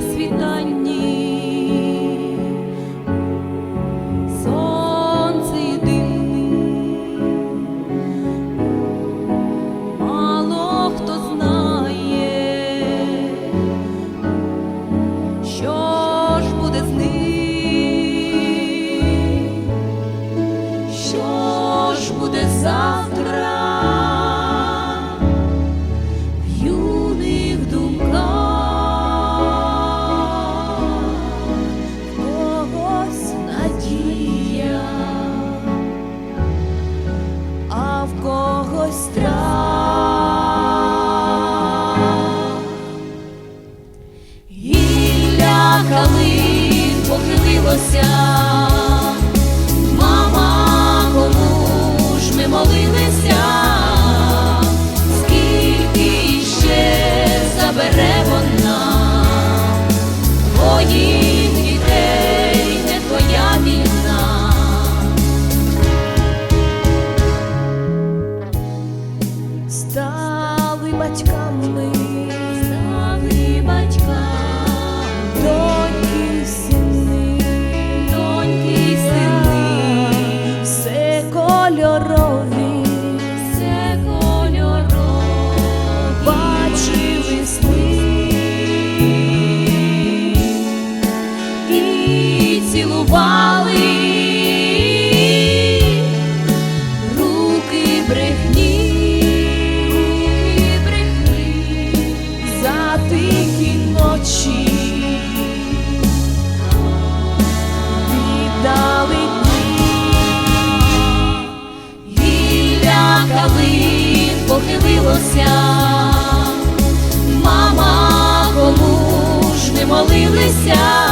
світань. ось і Гілля калин похилилося. калин похилилося, мама, кому ж ми молилися.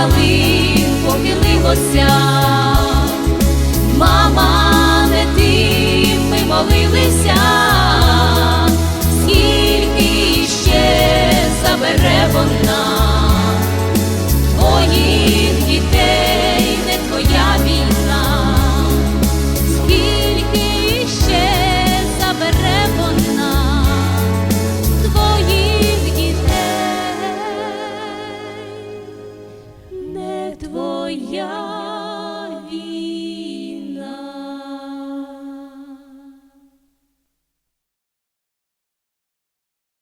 ялин помілилося.